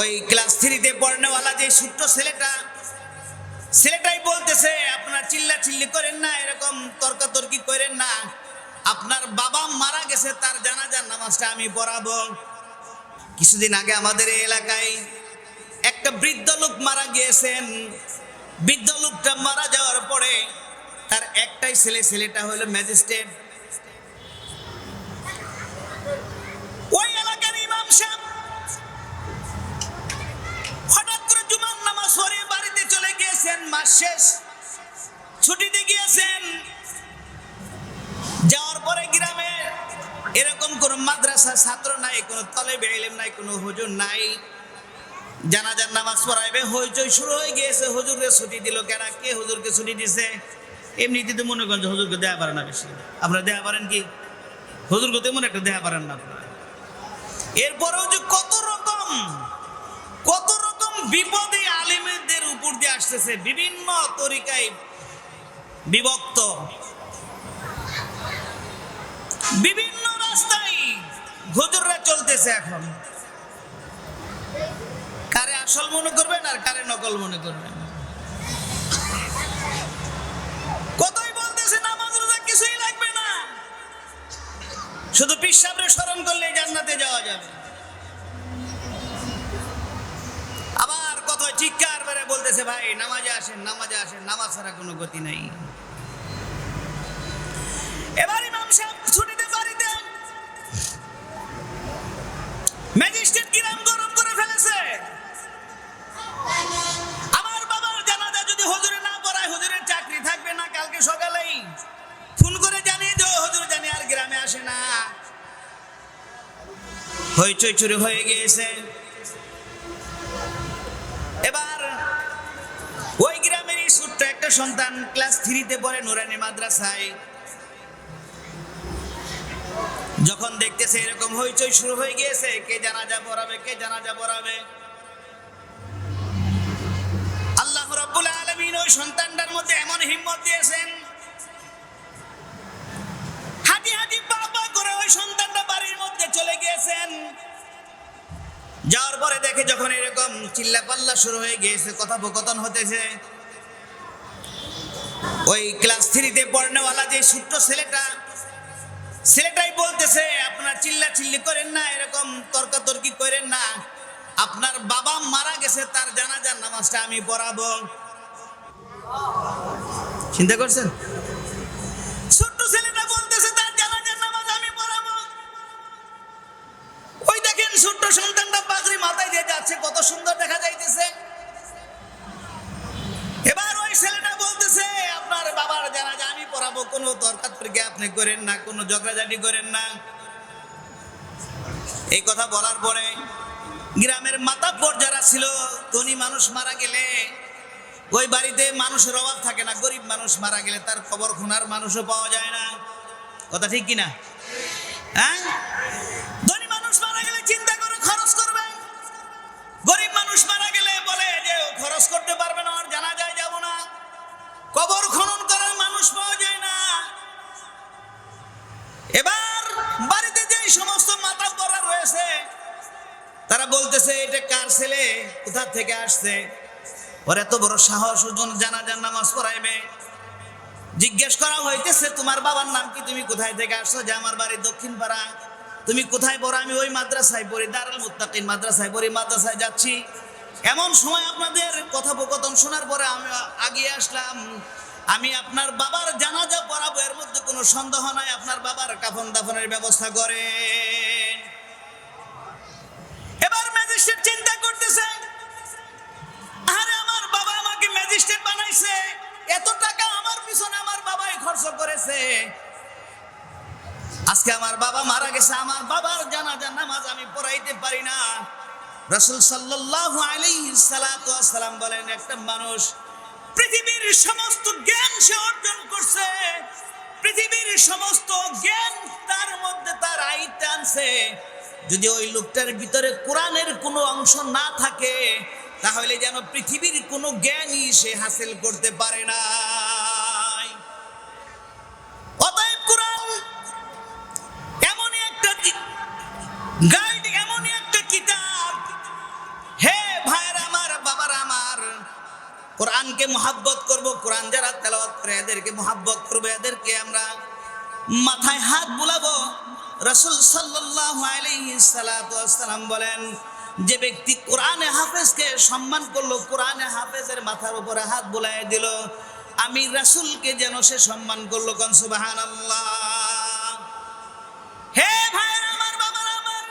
ওই ক্লাস থ্রিতে পড়নেওয়ালা যে ছোট্ট ছেলেটা, ছেলেটাই বলতেছে, আপনার চিল্লা চিল্লি করেন না, এরকম তর্কাতর্কি করেন না। আপনার বাবা মারা গেছে, তার জানাজার নামাজটা আমি পড়াবো। কিছুদিন আগে আমাদের এই এলাকায় একটা বৃদ্ধ লোক মারা গিয়েছেন। বৃদ্ধ লোকটা মারা যাওয়ার পরে তার একটাই ছেলে, ছেলেটা হলো ম্যাজিস্ট্রেট। গিয়েছেন মাস শেষ। ছুটিতে গিয়েছেন। যাওয়ার পরে গ্রামে এরকম কোন মাদ্রাসা ছাত্র নাই, কোনো তলে বেড়িলেম নাই, কোনো হুজুর নাই। জানাজার নামাজ পড়াইবে, হইচই শুরু হয়ে গিয়েছে। হুজুরকে ছুটি দিল কেনা? কে হুজুরকে ছুটি দিছে? এমনিতে তো মনে করেন হুজুরকে দেয়া পারে না বেশি। আপনারা দেয়া পারেন কি? হুজুরকে তেমন একটা দেয়া পারেন না এরপরেও যে কত রকম কত রকম বিপদে আলিমদের উপর দিয়ে আসতেছে বিভিন্ন তরিকায় বিভক্ত। বিভিন্ন রাস্তায় হুজুররা চলতেছে এখন। কারে আসল মনে করবেন আর কারে নকল মনে করবেন? বলতেছে, ভাই, নামাজে আসেন নামাজে আসেন, নামাজ ছাড়া কোনো গতি নাই। এবার ইমাম সাহেব ছুটিতে বাড়িতে ম্যাজিস্ট্রেট কিরাম গরম করে ফেলেছে। আমার বাবার জানাজা যদি হুজুরে না পড়ায়, হুজুরের চাকরি থাকবে না কালকে সকালেই। ফোন করে জানিয়ে দেও, হুজুর জানি আর গ্রামে আসে না। হইচই চুরি হয়ে গিয়েছে। এবার সন্তান ক্লাস থ্রিতে পড়ে নুরানি মাদ্রাসায়। যখন দেখতেছে এরকম হইচই শুরু হয়ে গিয়েছে, কে জানাজা পড়াবে, কে জানাজা পড়াবে? আল্লাহ রাব্বুল আলামিন ওই সন্তানটার মধ্যে এমন হিম্মত দিয়েছেন। হাঁটি হাঁটি বাবা করে ওই সন্তানটা বাড়ির মধ্যে চলে গিয়েছেন। যাওয়ার পরে দেখে যখন এরকম চিল্লা পাল্লা শুরু হয়ে গিয়েছে, কথোপকথন হতেছে ওই ক্লাস থ্রিতে পড়নেওয়ালা যে ছোট্ট ছেলেটা, ছেলেটাই বলতেছে, আপনার চিল্লা চিল্লি করেন না, এরকম তর্কাতর্কি করেন না। আপনার বাবা মারা গেছে, তার জানাজার নামাজটা আমি পড়াবো। চিন্তা করছেন? ছোট্ট ছেলেটা বলতেছে, তার জানাজার নামাজ আমি পড়াবো। ওই দেখেন ছোট্ট সন্তানটা পাগড়ি মাথায় দিয়ে যাচ্ছে, কত সুন্দর কোনো দরকার তরিকে আপনি করেন না, কোনো ঝগড়াঝাটি করেন না। এই কথা বলার পরে গ্রামের মাতাব্বর যারা ছিল, ধনী মানুষ মারা গেলে ওই বাড়িতে মানুষের অভাব থাকে না, গরিব মানুষ মারা গেলে তার খবর খোনার মানুষও পাওয়া যায় না। কথা ঠিক কিনা? হ্যাঁ? ধনী মানুষ মারা গেলে চিন্তা করে খরচ করবে গরিব মানুষ মারা গেলে বলে যে, খরচ করতে পারবে না আর জানা যায় যাব না। বাড়িতে যে সমস্ত মাথা পড়া রয়েছে, তারা বলতেছে, এটা কার ছেলে? কোথা থেকে আসছে? ওর এত বড় সাহস ওজন জানা জানাজার নামাজ পড়াইবে। জিজ্ঞেস করা হইতেছে, তোমার বাবার নাম কি? তুমি কোথায় থেকে আসছো? যে, আমার বাড়ি দক্ষিণ পাড়া তুমি কোথায় পড়ো? আমি ওই মাদ্রাসায় পড়ি, দারুল মুত্তাকিন মাদ্রাসায় পড়ি, মাদ্রাসায় যাচ্ছি। এমন সময় আপনাদের কথোপকথন শোনার পরে আমি আগিয়ে আসলাম। আমি আপনার বাবার জানাজা পড়াবো, এর মধ্যে কোনো সন্দেহ নাই, আপনার বাবার কাফন দাফনের ব্যবস্থা করেন। এবার ম্যাজিস্ট্রেট চিন্তা করতেছে, আরে আমার বাবা আমাকে ম্যাজিস্ট্রেট বানাইছে, এত টাকা আমার পিছনে আমার বাবাই খরচ করেছে। আজকে আমার বাবা মারা গেছে, আমার বাবার জানাজার নামাজ আমি পড়াইতে পারি না। রাসূল সাল্লাল্লাহু আলাইহি সাল্লাতু সাল্লাম বলেন, একটা মানুষ পৃথিবীর সমস্ত জ্ঞান সে অর্জন করছে। পৃথিবীর সমস্ত জ্ঞান তার মধ্যে তার আইতে আনছে। যদি ওই লোকটার ভিতরে কোরআনের কোনো অংশ না থাকে, তাহলে যেন পৃথিবীর কোনো জ্ঞানই সে হাসিল করতে পারে না অতএব কোরআন এমনই একটা গাইড মোহাব্বত করব, কোরআন যারা তেলাওয়াত করে এদেরকে মোহাব্বত করব, এদেরকে আমরা মাথায় হাত বুলাবো। রসুল সাল্লাতু বলেন, যে ব্যক্তি কোরআনে হাফেজকে সম্মান করল, কোরআনে হাফেজের মাথার উপরে হাত বুলাই দিল, আমি রাসূলকে যেন সে সম্মান করল কনসুবাহান হে ভাইয়ের, আমার বাবার, আমার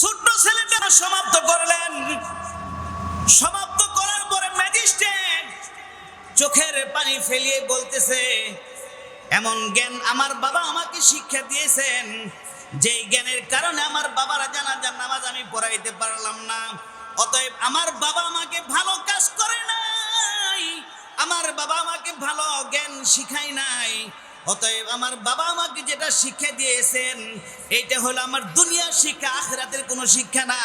ছোট্ট ছেলেটা সমাপ্ত করলেন। পানি ফেলিয়ে বলতেছে, এমন জ্ঞান আমার বাবা আমাকে শিক্ষা দিয়েছেন, যেই জ্ঞানের কারণে আমার বাবার জানাজার নামাজ আমি পড়াইতে পারলাম না। অতএব আমার বাবা আমাকে ভালো কাজ করে নাই, আমার বাবা আমাকে ভালো জ্ঞান শিখায় নাই। অতএব আমার বাবা আমাকে যেটা শিক্ষা দিয়েছেন, এইটা হলো আমার দুনিয়ার শিক্ষা, আখরাতের কোনো শিক্ষা না।